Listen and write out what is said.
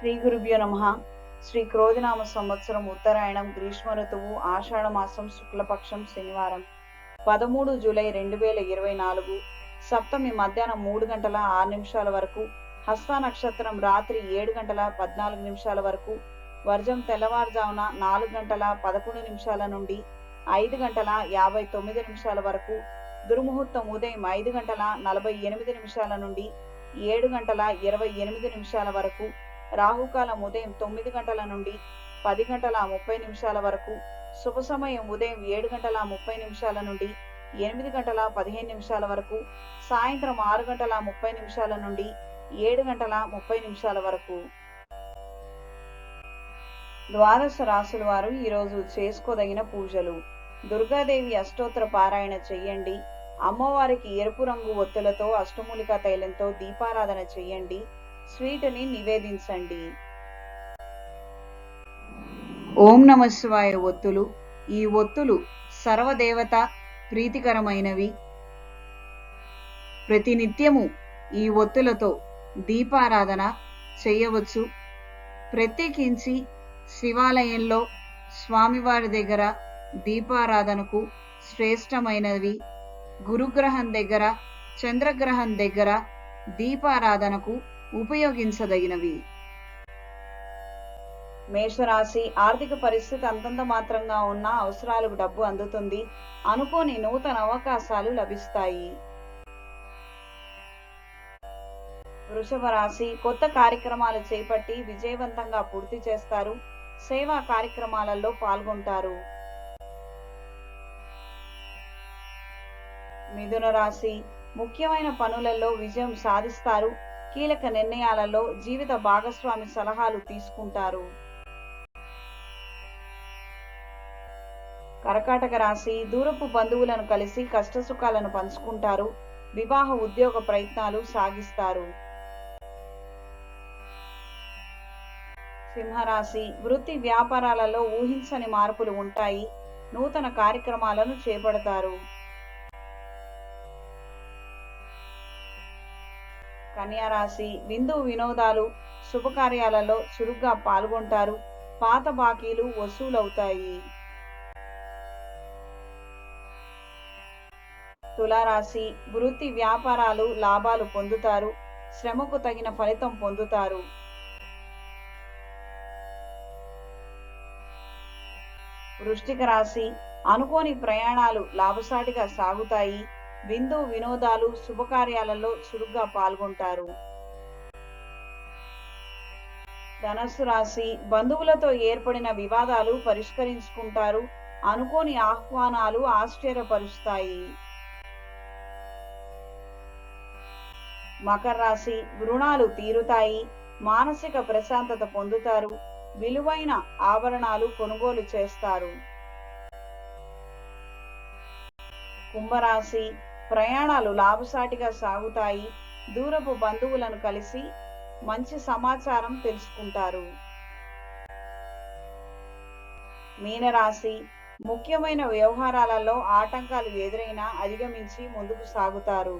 శ్రీ గురుభ్యో నమ. శ్రీ క్రోధినామ సంవత్సరం ఉత్తరాయణం గ్రీష్మ ఋతువు ఆషాఢ మాసం శుక్లపక్షం శనివారం. పదమూడు జూలై రెండు వేల ఇరవై నాలుగు సప్తమి మధ్యాహ్నం మూడు గంటల ఆరు నిమిషాల వరకు హస్త నక్షత్రం రాత్రి ఏడు గంటల పద్నాలుగు నిమిషాల వరకు వర్జం తెల్లవారుజామున నాలుగు గంటల పదకొండు నిమిషాల నుండి ఐదు గంటల యాభై తొమ్మిది నిమిషాల వరకు దుర్ముహూర్తం ఉదయం ఐదు గంటల నలభై ఎనిమిది నిమిషాల నుండి ఏడు గంటల ఇరవై ఎనిమిది నిమిషాల వరకు రాహుకాలం ఉదయం తొమ్మిది గంటల నుండి పది గంటల ముప్పై నిమిషాల వరకు శుభ సమయం ఉదయం ఏడు గంటల ముప్పై నిమిషాల నుండి ఎనిమిది గంటల పదిహేను నిమిషాల వరకు సాయంత్రం ఆరు గంటల ముప్పై నిమిషాల నుండి ఏడు గంటల ముప్పై నిమిషాల వరకు. ద్వాదశ రాసుల వారు ఈరోజు చేసుకోదగిన పూజలు. దుర్గాదేవి అష్టోత్తర పారాయణ చెయ్యండి అమ్మవారికి ఎరుపు రంగు ఒత్తులతో అష్టమూలిక తైలంతో దీపారాధన చెయ్యండి స్వీటుని నివేదించండి. ఓం నమ శివాయ ఒత్తులు. ఈ ఒత్తులు సర్వదేవత ప్రీతికరమైనవి. ప్రతినిత్యము ఈ ఒత్తులతో దీపారాధన చేయవచ్చు. ప్రత్యేకించి శివాలయంలో స్వామివారి దగ్గర దీపారాధనకు శ్రేష్టమైనవి. గురుగ్రహం దగ్గర చంద్రగ్రహం దగ్గర దీపారాధనకు ఉపయోగించదగినవి. మేషరాశి ఆర్థిక పరిస్థితి అంతంత మాత్రంగా ఉన్న అవసరాలకు డబ్బు అందుతుంది. అనుకోని నూతన అవకాశాలు లభిస్తాయి. వృషభ రాశి కొత్త కార్యక్రమాలు చేపట్టి విజయవంతంగా పూర్తి చేస్తారు. సేవా కార్యక్రమాలలో పాల్గొంటారు. మిథున రాశి ముఖ్యమైన పనులలో విజయం సాధిస్తారు. కీలక నిర్ణయాలలో జీవిత భాగస్వామి సలహాలు తీసుకుంటారు. కర్కాటక రాశి దూరపు బంధువులను కలిసి కష్టసుఖాలను పంచుకుంటారు. వివాహ ఉద్యోగ ప్రయత్నాలు సాగిస్తారు. సింహరాశి వృత్తి వ్యాపారాలలో ఊహించని మార్పులు ఉంటాయి. నూతన కార్యక్రమాలను చేపడతారు. కన్యారాశి విందు వినోదాలు శుభకార్యాలలో చురుగ్గా పాల్గొంటారు. పాత బాకీలు వసూలవుతాయి. తులారాశి వృత్తి వ్యాపారాలు లాభాలు పొందుతారు. శ్రమకు తగిన ఫలితం పొందుతారు. వృష్టిక రాశి అనుకోని ప్రయాణాలు లాభసాటిగా సాగుతాయి. విందు వినోదాలు శుభకార్యాలలో చురుగ్గా పాల్గొంటారు. ధనస్సు రాశి బంధువులతో ఏర్పడిన వివాదాలు పరిష్కరించుకుంటారు. అనుకోని ఆహ్వానాలు ఆశ్చర్యపరుస్తాయి. మకర రాశి రుణాలు తీరుతాయి. మానసిక ప్రశాంతత పొందుతారు. విలువైన ఆభరణాలు కొనుగోలు చేస్తారు. కుంభరాశి ప్రయాణాలు లాభసాటిగా సాగుతాయి. దూరపు బంధువులను కలిసి మంచి సమాచారం తెలుసుకుంటారు. మీనరాశి ముఖ్యమైన వ్యవహారాలలో ఆటంకాలు ఎదురైనా అధిగమించి ముందుకు సాగుతారు.